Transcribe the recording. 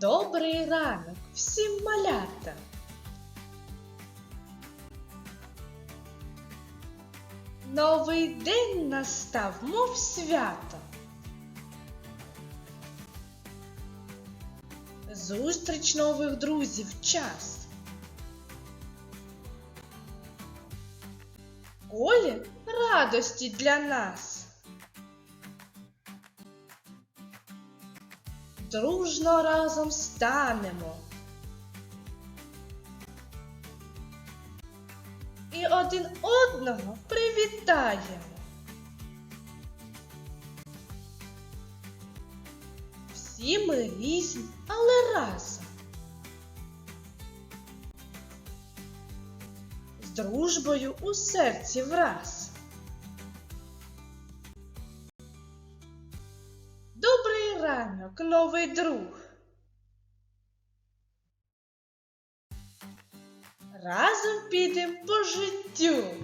Добрий ранок всім малята. Новий день настав, мов свято. Зустріч нових друзів час. Колі радості для нас. Дружно разом станемо. І один одного привітаємо. Всі ми різні, але разом. З дружбою у серці враз. Добрий новий друг. Разом підемо по життю.